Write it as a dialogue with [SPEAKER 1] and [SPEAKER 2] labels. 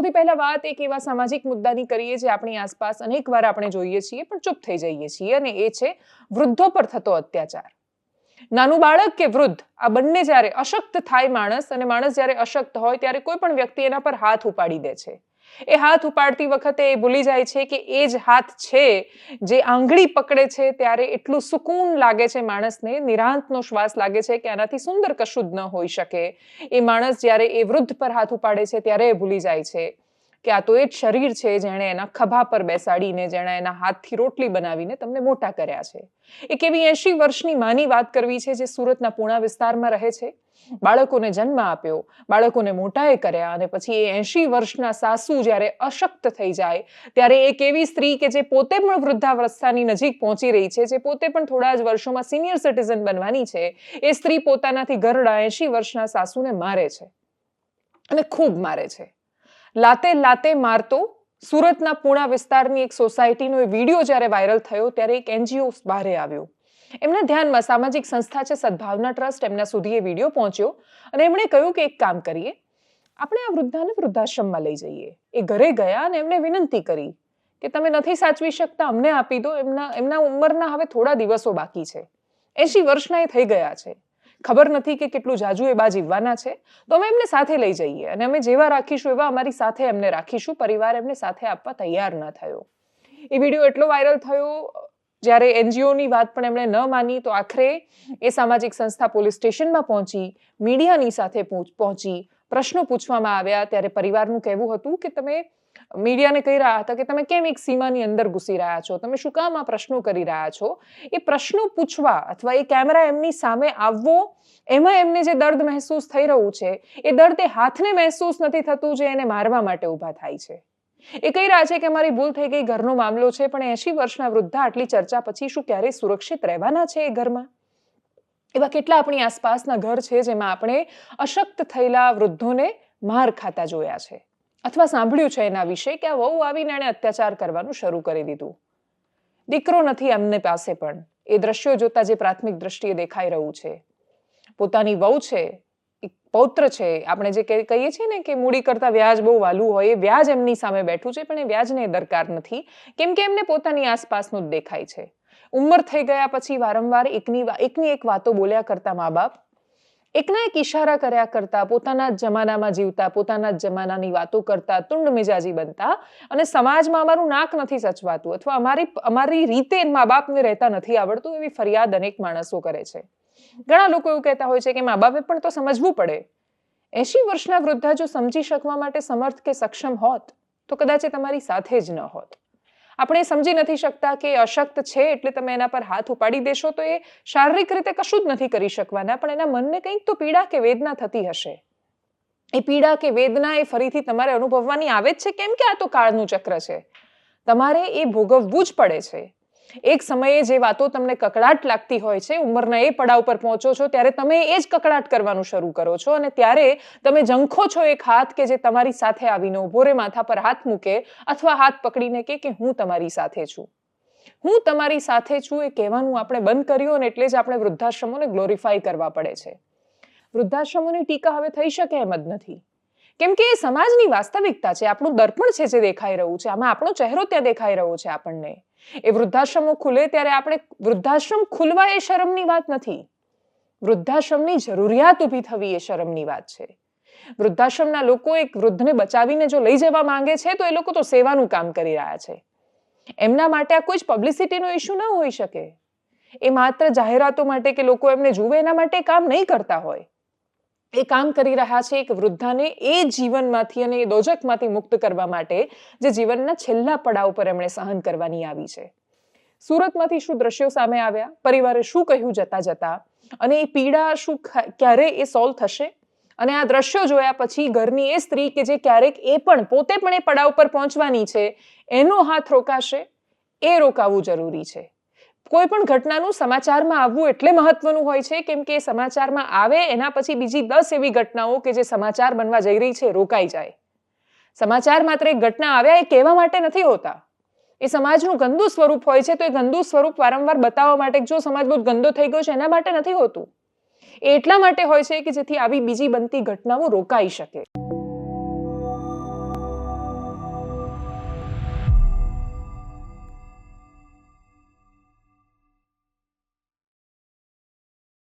[SPEAKER 1] સૌથી પહેલા વાત એક એવા સામાજિક મુદ્દાની કરીએ જે આપણી આસપાસ અનેક વાર આપણે જોઈએ છીએ, પણ ચૂપ થઈ જઈએ છીએ અને એ છે વૃદ્ધો પર થતો અત્યાચાર. નાનું બાળક કે વૃદ્ધ, આ બંને જ્યારે અશક્ત થાય માણસ અને માણસ જ્યારે અશક્ત હોય ત્યારે કોઈ પણ વ્યક્તિ એના પર હાથ ઉપાડી દે છે. એ હાથ ઉપાડતી વખતે એ ભૂલી જાય છે કે એ જ હાથ છે જે આંગળી પકડે છે ત્યારે એટલું સુકૂન લાગે છે માણસને, નિરાંતનો શ્વાસ લાગે છે કે આનાથી સુંદર કશું જ ન હોઈ શકે. એ માણસ જ્યારે એ વૃદ્ધ પર હાથ ઉપાડે છે ત્યારે એ ભૂલી જાય છે. કે આ તો એ જ શરીર છે જેણે એના ખભા પર બેસાડીને જેણે એના હાથથી રોટલી બનાવીને તમને મોટા કર્યા છે. એક એવી એંશી વર્ષની માની વાત કરવી છે જે સુરતના પૂણા વિસ્તારમાં રહે છે. બાળકોને જન્મ આપ્યો, બાળકોને મોટાએ કર્યા અને પછી એ એંશી વર્ષના સાસુ જ્યારે અશક્ત થઈ જાય, ત્યારે એક એવી સ્ત્રી કે જે પોતે પણ વૃદ્ધાવસ્થાની નજીક પહોંચી રહી છે, જે પોતે પણ થોડા જ વર્ષોમાં સિનિયર સિટીઝન બનવાની છે, એ સ્ત્રી પોતાનાથી ગરડા એંશી વર્ષના સાસુને મારે છે. અને ખૂબ મારે છે. લાતે લાતે મારતો સુરતના પૂણા વિસ્તારની એક સોસાયટીનો એ વીડિયો જ્યારે વાયરલ થયો ત્યારે એક એનજીઓ બહારે આવ્યો. એમના ધ્યાનમાં સામાજિક સંસ્થા છે, સદભાવના ટ્રસ્ટ એમના સુધી એ વીડિયો પહોંચ્યો અને એમણે કહ્યું કે એક કામ કરીએ, આપણે આ વૃદ્ધાને વૃદ્ધાશ્રમમાં લઈ જઈએ. એ ઘરે ગયા અને એમને વિનંતી કરી કે તમે નથી સાચવી શકતા, અમને આપી દો, એમના એમના ઉંમરના હવે થોડા દિવસો બાકી છે. એંશી વર્ષના એ થઈ ગયા છે. ખબર નથી કે કેટલું જાજુ એ બા જીવવાના છે. તો અમે એમને સાથે લઈ જઈએ અને અમે જેવા રાખીશું એવા અમારી સાથે એમને રાખીશું. પરિવાર એમને સાથે આપવા તૈયાર ન થયો. એ વીડિયો એટલો વાયરલ થયો, જ્યારે એનજીઓની વાત પણ એમણે ન માની, તો આખરે એ સામાજિક સંસ્થા પોલીસ સ્ટેશનમાં પહોંચી, મીડિયાની સાથે પહોંચી પ્રશ્નો પૂછવામાં આવ્યા. ત્યારે પરિવારનું કહેવું હતું કે તમે મીડિયાને કહી રહ્યા હતા કે તમે કેમ એક સીમાની અંદર ઘૂસી રહ્યા છો? તમે શું કામ આ પ્રશ્નો કરી રહ્યા છો? એ પ્રશ્નો પૂછવા અથવા એ કેમેરા એમની સામે આવવો, એમાં એમને જે દર્દ મહેસૂસ થઈ રહ્યું છે, એ દર્દ એ હાથને મહેસૂસ નથી થતું જે એને મારવા માટે ઊભા થાય છે. એ કહી રહ્યા છે કે મારી ભૂલ થઈ ગઈ, ઘરનો મામલો છે, પણ એંશી વર્ષના વૃદ્ધા આટલી ચર્ચા પછી શું ક્યારેય સુરક્ષિત રહેવાના છે એ ઘરમાં? એવા કેટલા આપણી આસપાસના ઘર છે જેમાં આપણે અશક્ત થયેલા વૃદ્ધોને માર ખાતા જોયા છે. અથવા સાંભળ્યું છે એના વિશે કે આ વહુ આવીને એણે અત્યાચાર કરવાનું શરૂ કરી દીધું. દીકરો નથી એમને પાસે પણ. એ દ્રશ્યો જોતા જે પ્રાથમિક દ્રષ્ટિએ દેખાઈ રહ્યું છે. પોતાની વહુ છે, એક પૌત્ર છે, આપણે જે કહીએ છીએ ને કે મૂડી કરતા વ્યાજ બહુ વાલું હોય, એ વ્યાજ એમની સામે બેઠું છે, પણ એ વ્યાજને દરકાર નથી, કેમ કે એમને પોતાની આસપાસનું જ દેખાય છે. ઉંમર થઈ ગયા પછી વારંવાર એકની એકની એક વાતો બોલ્યા કરતા મા બાપ એકના એક ઈશારા કર્યા કરતા, પોતાના જમાનામાં જીવતા, પોતાના જમાનાની વાતો કરતા, તુંડ મિજાજી બનતા અને સમાજમાં અમારું નાક નથી સચવાતું અથવા અમારી અમારી રીતે મા બાપને રહેતા નથી આવડતું એવી ફરિયાદ અનેક માણસો કરે છે. ઘણા લોકો એવું કહેતા હોય છે કે મા બાપે પણ તો સમજવું પડે. એસી વર્ષના વૃદ્ધા જો સમજી શકવા માટે સમર્થ કે સક્ષમ હોત, તો કદાચ એ તમારી સાથે જ ન હોત. આપણે સમજી નથી શકતા કે અશક્ત છે એટલે તમે એના પર હાથ ઉપાડી દેશો, તો એ શારીરિક રીતે કશું જ નથી કરી શકવાના, પણ એના મનને કંઈક તો પીડા કે વેદના થતી હશે. એ પીડા કે વેદના એ ફરીથી તમારે અનુભવવાની આવે જ છે, કેમ કે આ તો કાળનું ચક્ર છે. તમારે એ ભોગવવું જ પડે છે. એક સમયે જે વાતો તમને કકડાટ લાગતી હોય છે, ઉંમરના એ પડાવ પર પહોંચો છો, ત્યારે તમે એ જ કકડાટ કરવાનું શરૂ કરો છો અને ત્યારે તમે ઝંખો છો એક હાથ કે જે તમારી સાથે આવીને ઊભો રે, માથા પર હાથ મૂકે અથવા હાથ પકડીને કે કે હું તમારી સાથે છું. હું તમારી સાથે છું એ કહેવાનું આપણે બંધ કર્યું અને એટલે જ આપણે વૃદ્ધાશ્રમોને ગ્લોરીફાઈ કરવા પડે છે. વૃદ્ધાશ્રમોની ટીકા હવે થઈ શકે એમ જ નથી. કેમ કે એ સમાજની વાસ્તવિકતા છે, આપણું દર્પણ છે જે દેખાઈ રહ્યું છે, આમાં આપણો ચહેરો ત્યાં દેખાઈ રહ્યો છે આપણને. એ વૃદ્ધાશ્રમો ખુલે ત્યારે આપણે વૃદ્ધાશ્રમ ખુલવા એ શરમની વાત નથી. વૃદ્ધાશ્રમની જરૂરિયાત ઊભી થવી એ શરમની વાત છે. વૃદ્ધાશ્રમના લોકો એક વૃદ્ધને બચાવીને જો લઈ જવા માંગે છે તો એ લોકો તો સેવાનું કામ કરી રહ્યા છે. એમના માટે આ કોઈ જ પબ્લિસિટીનો ઇશ્યુ ન હોઈ શકે. એ માત્ર જાહેરાતો માટે કે લોકો એમને જુએ એના માટે કામ નહીં કરતા હોય. એ કામ કરી રહ્યા છે એક વૃદ્ધાને એ જીવનમાંથી અને એ દોજકમાંથી મુક્ત કરવા માટે, જે જીવનના છેલ્લા પડાવ પર એમણે સહન કરવાની આવી છે. સુરતમાંથી શું દ્રશ્યો સામે આવ્યા? પરિવારે શું કહ્યું જતા જતા? અને એ પીડા શું ક્યારે એ સોલ્વ થશે? અને આ દ્રશ્યો જોયા પછી ઘરની એ સ્ત્રી કે જે ક્યારેક એ પણ પોતે પણ એ પડાવ પર પહોંચવાની છે, એનો હાથ રોકાશે? એ રોકાવું જરૂરી છે. કોઈ પણ ઘટનાનું સમાચારમાં આવવું એટલે મહત્વનું હોય છે. કેમ કે સમાચારમાં આવે, એના પછી બીજી દસ એવી ઘટનાઓ કે જે સમાચાર બનવા જઈ રહી છે, રોકાઈ જાય. સમાચાર માત્ર એક ઘટના આવ્યા એ કહેવા માટે નથી હોતા. એ સમાજનું ગંદુ સ્વરૂપ હોય છે, તો એ ગંદુ સ્વરૂપ વારંવાર બતાવવા માટે જો સમાજ બહુ ગંદો થઈ ગયો છે, એના માટે નથી હોતું. એ એટલા માટે હોય છે કે જેથી આવી બીજી બનતી ઘટનાઓ રોકાઈ શકે.